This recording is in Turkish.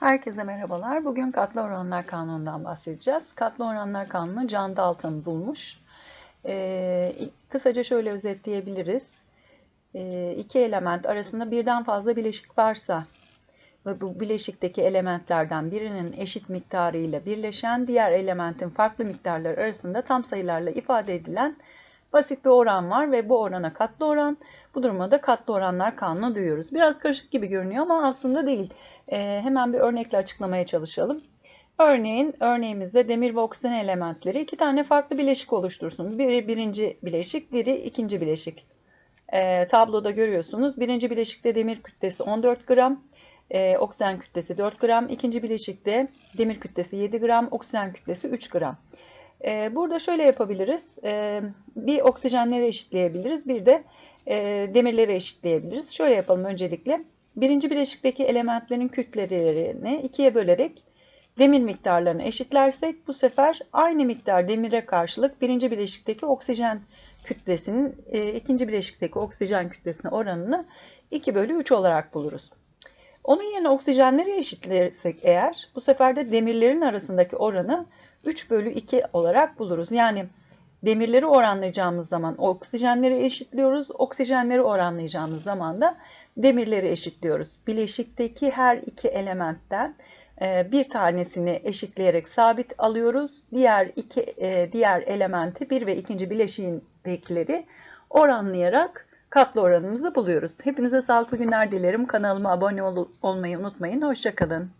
Herkese merhabalar. Bugün katlı oranlar kanunundan bahsedeceğiz. Katlı oranlar kanunu Can Dalton bulmuş. Ee, kısaca şöyle özetleyebiliriz. Ee, iki element arasında birden fazla bileşik varsa ve bu bileşikteki elementlerden birinin eşit miktarıyla birleşen diğer elementin farklı miktarları arasında tam sayılarla ifade edilen basit bir oran var ve bu orana katlı oran. Bu durumda da katlı oranlar kanunu duyuyoruz. Biraz karışık gibi görünüyor ama aslında değil. Ee, hemen bir örnekle açıklamaya çalışalım. Örneğin örneğimizde demir ve oksijen elementleri iki tane farklı bileşik oluştursun. Biri birinci bileşik, biri ikinci bileşik. Ee, tabloda görüyorsunuz. Birinci bileşikte demir kütlesi 14 gram, e, oksijen kütlesi 4 gram. İkinci bileşikte demir kütlesi 7 gram, oksijen kütlesi 3 gram. Ee, burada şöyle yapabiliriz. Ee, bir oksijenleri eşitleyebiliriz, bir de e, demirleri eşitleyebiliriz. Şöyle yapalım öncelikle. Birinci bileşikteki elementlerin kütlelerini ikiye bölerek demir miktarlarını eşitlersek bu sefer aynı miktar demire karşılık birinci bileşikteki oksijen kütlesinin e, ikinci bileşikteki oksijen kütlesine oranını 2 bölü 3 olarak buluruz. Onun yerine oksijenleri eşitlersek eğer bu sefer de demirlerin arasındaki oranı 3 bölü 2 olarak buluruz. Yani demirleri oranlayacağımız zaman oksijenleri eşitliyoruz. Oksijenleri oranlayacağımız zaman da demirleri eşitliyoruz. Bileşikteki her iki elementten e, bir tanesini eşitleyerek sabit alıyoruz. Diğer iki e, diğer elementi bir ve ikinci bileşiğindekileri oranlayarak katlı oranımızı buluyoruz. Hepinize sağlıklı günler dilerim. Kanalıma abone ol olmayı unutmayın. Hoşçakalın.